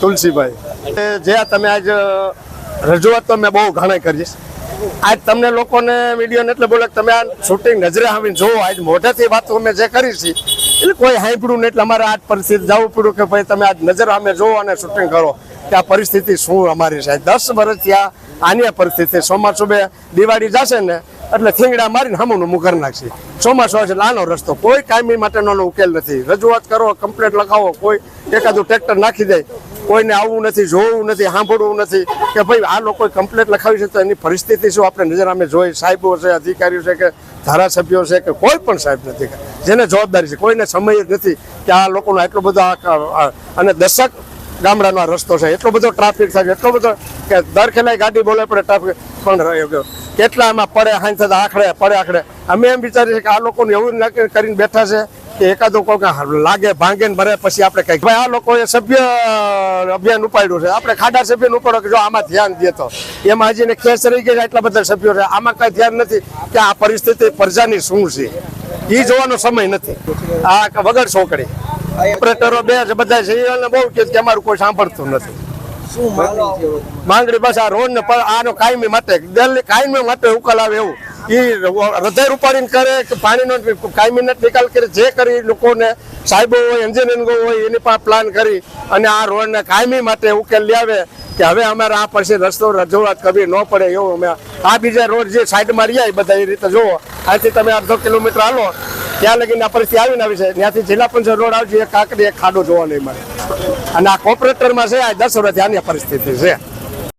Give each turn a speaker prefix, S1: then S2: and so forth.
S1: તુલસીભાઈ. જે તમે આજ રજૂઆત તો મેં બહુ ઘણા કરીશ આજ તમને લોકોને મીડિયાને એટલે બોલે તમે આ શૂટિંગ નજરે આવીને જોવો. આજ મોઢેથી વાતો અમે જે કરી છે, એટલે કોઈ સાંભળ્યું નહીં. એટલે અમારે આજ પરિસ્થિતિ જવું પડ્યું કે ભાઈ તમે આજ નજર અમે જોવો અને શૂટિંગ કરો. કે આ પરિસ્થિતિ શું અમારી છે? દસ વર્ષથી આ આની પરિસ્થિતિ સોમવાર સુબે દિવાળી જશે ને એટલે થીંગડા મારીને હમુનું મુકર કરી નાખશે. ચોમાસું છે લાનો રસ્તો. કોઈ કાયમી માટેનો ઉકેલ નથી. રજૂઆત કરો, કમ્પ્લેટ લખાવો. કોઈ એકાદું ટ્રેક્ટર નાખી દે. કોઈને આવવું નથી, જોવું નથી, સાંભળવું નથી કે ભાઈ, આ લોકો કમ્પ્લેટ લખાવી છે તો એની પરિસ્થિતિ શું? આપણે નજર અમે જોઈ સાહેબો છે, અધિકારીઓ છે કે ધારાસભ્યો છે કે કોઈ પણ સાહેબ નથી. જેને જવાબદારી છે. કોઈને સમય જ નથી કે આ લોકોનો એટલો બધો અને દશક ગામડાનો રસ્તો છે. એટલો બધો ટ્રાફિક છે, એટલો બધો કે દર ખેલાય ગાડી બોલે પડે ટ્રાફિક પણ રહ્યો કેટલા આમાં પડે હાઈ થતા આખડે પડે આખડે અમે એમ વિચારીએ કે આ લોકોને એવું નક્કી કરીને બેઠા છે કે એકાદો કોઈ લાગે, ભાંગે ને ભરે, પછી આપણે કઈ ભાઈ, આ લોકોએ સભ્ય અભિયાન ઉપાડ્યું છે. આપણે ખાડા સભ્યનું ઉપાડો કે જો આમાં ધ્યાન દે તો. એમાં હજી ને કેસ રહી ગયા એટલા બધા સભ્યો છે. આમાં કઈ ધ્યાન નથી કે આ પરિસ્થિતિ પ્રજાની શું છે? એ જોવાનો સમય નથી. આ વગર છોકરી. ઓપરેટરો બે છે બધા છે એને બહુ કે અમારું કોઈ સાંભળતું નથી.
S2: શું માંગણી
S1: બસ આ રોડ ને આનો કાયમી માટે દિલ્હી કાયમી માટે ઉકેલ આવે એવું. એ હૃદય રૂપાણી કરે કે પાણીનો કાયમી નિકાલ કરે જે કરી લોકોને સાહેબો હોય એન્જિનિયરિંગો હોય એની પાસે પ્લાન કરી અને આ રોડને કાયમી માટે ઉકેલ લાવે કે હવે અમારે આ પછી રસ્તો રજૂઆત કરવી ન પડે એવું અમે આ બીજા રોડ જે સાઈડમાં રહ્યા એ બધા એ રીતે જુઓ. આથી તમે અડધો કિલોમીટર હાલો. ત્યાં લગીને આ પરિસ્થિતિ આવીને આવી છે. ત્યાંથી જિલ્લા પંચાયત રોડ આવશે એક કાંકરી, એક ખાડો જોવા નહીં મળે. અને આ કોર્પોરેટરમાં છે, આ દસ વર્ષથી આની પરિસ્થિતિ છે.